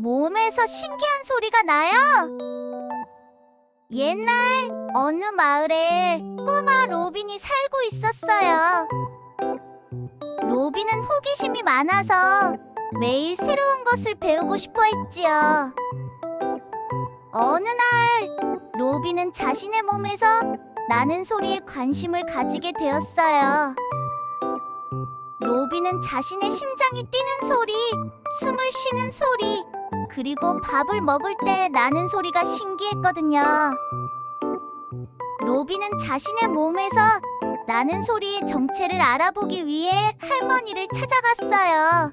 몸에서 신기한 소리가 나요. 옛날 어느 마을에 꼬마 로빈이 살고 있었어요. 로빈은 호기심이 많아서 매일 새로운 것을 배우고 싶어 했지요. 어느 날 로빈은 자신의 몸에서 나는 소리에 관심을 가지게 되었어요. 로빈은 자신의 심장이 뛰는 소리, 숨을 쉬는 소리, 그리고 밥을 먹을 때 나는 소리가 신기했거든요. 로빈은 자신의 몸에서 나는 소리의 정체를 알아보기 위해 할머니를 찾아갔어요.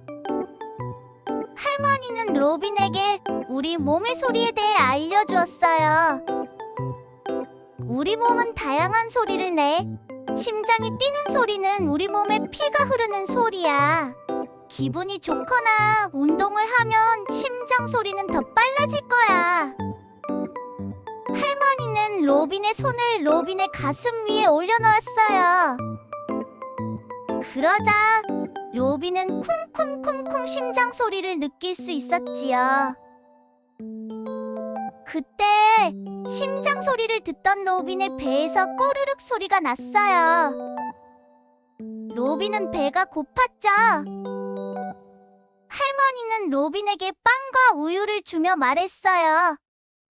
할머니는 로빈에게 우리 몸의 소리에 대해 알려주었어요. 우리 몸은 다양한 소리를 내. 심장이 뛰는 소리는 우리 몸에 피가 흐르는 소리야. 기분이 좋거나 운동을 하면 심 장 소리는 더 빨라질 거야. 할머니는 로빈의 손을 로빈의 가슴 위에 올려놓았어요. 그러자 로빈은 쿵쿵쿵쿵 심장 소리를 느낄 수 있었지요. 그때 심장 소리를 듣던 로빈의 배에서 꼬르륵 소리가 났어요. 로빈은 배가 고팠죠. 로빈에게 빵과 우유를 주며 말했어요.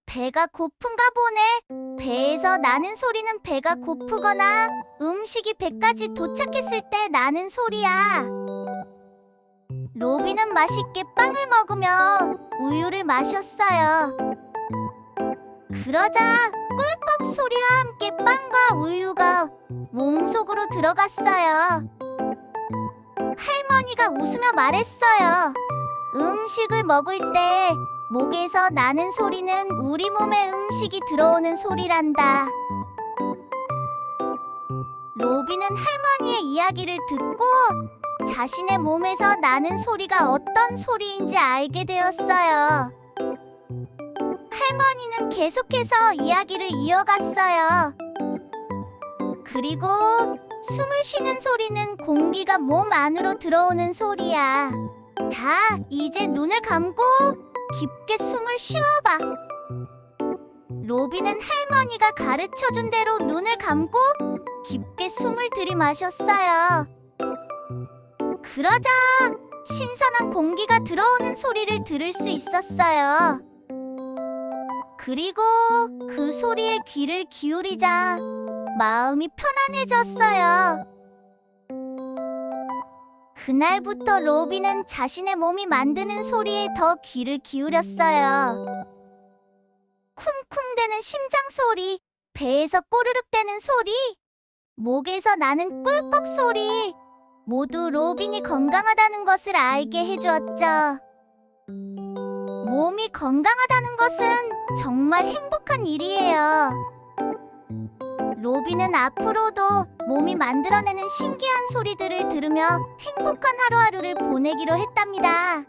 배가 고픈가 보네. 배에서 나는 소리는 배가 고프거나 음식이 배까지 도착했을 때 나는 소리야. 로빈은 맛있게 빵을 먹으며 우유를 마셨어요. 그러자 꿀꺽 소리와 함께 빵과 우유가 몸속으로 들어갔어요. 할머니가 웃으며 말했어요. 음식을 먹을 때 목에서 나는 소리는 우리 몸에 음식이 들어오는 소리란다. 로비는 할머니의 이야기를 듣고 자신의 몸에서 나는 소리가 어떤 소리인지 알게 되었어요. 할머니는 계속해서 이야기를 이어갔어요. 그리고 숨을 쉬는 소리는 공기가 몸 안으로 들어오는 소리야. 자, 이제 눈을 감고 깊게 숨을 쉬어봐. 로비는 할머니가 가르쳐 준 대로 눈을 감고 깊게 숨을 들이마셨어요. 그러자 신선한 공기가 들어오는 소리를 들을 수 있었어요. 그리고 그 소리에 귀를 기울이자 마음이 편안해졌어요. 그날부터 로비는 자신의 몸이 만드는 소리에 더 귀를 기울였어요. 쿵쿵대는 심장 소리, 배에서 꼬르륵대는 소리, 목에서 나는 꿀꺽 소리, 모두 로빈이 건강하다는 것을 알게 해주었죠. 몸이 건강하다는 것은 정말 행복한 일이에요. 로비는 앞으로도 몸이 만들어내는 신기한 소리들을 들으며 행복한 하루하루를 보내기로 했답니다.